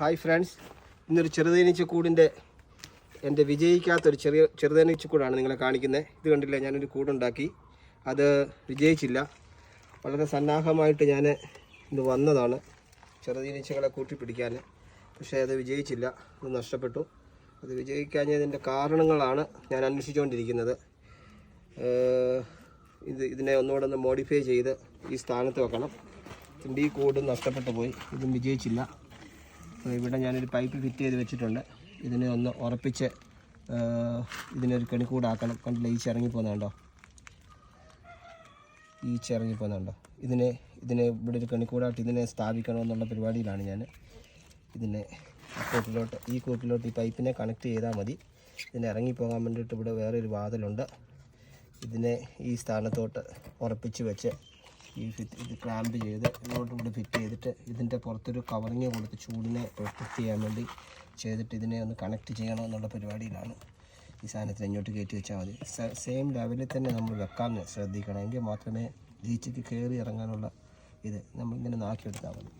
Hi friends. ഇന്നൊരു ചെറുതേനീച്ചക്കൂടിന്റെ എന്റെ വിജയിക്കാത്തൊരു ചെറിയ ചെറുതേനീച്ചക്കൂടാണ് നിങ്ങളെ കാണിക്കുന്നത്. ഇത് കണ്ടില്ല ഞാനൊരു കൂടുണ്ടാക്കി. അത് വിജയിച്ചില്ല. വളരെ സന്നാഹമായിട്ട് ഞാൻ ഇന്ന് വന്നതാണ് ചെറുതേനീച്ചകളെ കൂട്ടിപ്പിടിക്കാൻ പക്ഷേ അത് വിജയിച്ചില്ല. അത് നഷ്ടപ്പെട്ടു. അത് വിജയിക്കാഞ്ഞതിന്റെ കാരണങ്ങളാണ് ഞാൻ അന്വേഷിച്ചുകൊണ്ടിരിക്കുന്നത്. ഇത് ഇതിനെ ഒന്നുകൂടെ ഒന്ന് മോഡിഫൈ ചെയ്ത് ഈ സ്ഥാനത്ത് വെക്കണം. ഇതിന്റെ ഈ കൂട് നഷ്ടപ്പെട്ടു പോയി. ഇതും വിജയിച്ചില്ല. അപ്പോൾ ഇവിടെ ഞാനൊരു പൈപ്പ് ഫിറ്റ് ചെയ്ത് വെച്ചിട്ടുണ്ട്. ഇതിനെ ഒന്ന് ഉറപ്പിച്ച് ഇതിനൊരു കെണിക്കൂടാക്കണം കണ്ടില്ല ഈ ചിറങ്ങി പോകുന്നുണ്ടോ ഈ ചിറങ്ങി പോകുന്നുണ്ടോ ഇതിനെ ഇതിനെ ഇവിടെ ഒരു കെണിക്കൂടായിട്ട് ഇതിനെ സ്ഥാപിക്കണമെന്നുള്ള പരിപാടിയിലാണ് ഞാൻ ഇതിനെ കൂട്ടിലോട്ട് ഈ കൂട്ടിലോട്ട് ഈ പൈപ്പിനെ കണക്ട് ചെയ്താൽ മതി. ഇതിനെ ഇറങ്ങിപ്പോകാൻ വേണ്ടിയിട്ട് ഇവിടെ വേറൊരു വാതിലുണ്ട്. ഇതിനെ ഈ സ്ഥാനത്തോട്ട് ഉറപ്പിച്ച് വെച്ച് ഈ ഫിറ്റ് ഇത് ക്ലാമ്പ് ചെയ്ത് ഇങ്ങോട്ടും കൂടി ഫിറ്റ് ചെയ്തിട്ട് ഇതിന്റെ പുറത്തൊരു കവറിങ് കൊടുത്ത് ചൂടിനെ പ്രൊട്ടക്റ്റ് ചെയ്യാൻ വേണ്ടി ചെയ്തിട്ട് ഇതിനെ ഒന്ന് കണക്ട് ചെയ്യണം എന്നുള്ള പരിപാടിയിലാണ് ഈ സാധനത്തിന് ഇങ്ങോട്ട് കയറ്റി വെച്ചാൽ മതി. സെയിം ലെവലിൽ തന്നെ നമ്മൾ വെക്കാൻ ശ്രദ്ധിക്കണം. എങ്കിൽ മാത്രമേ ഈച്ചയ്ക്ക് കയറി ഇറങ്ങാനുള്ള ഇത് നമ്മളിങ്ങനെ നാക്കിയെടുത്താൽ മതി.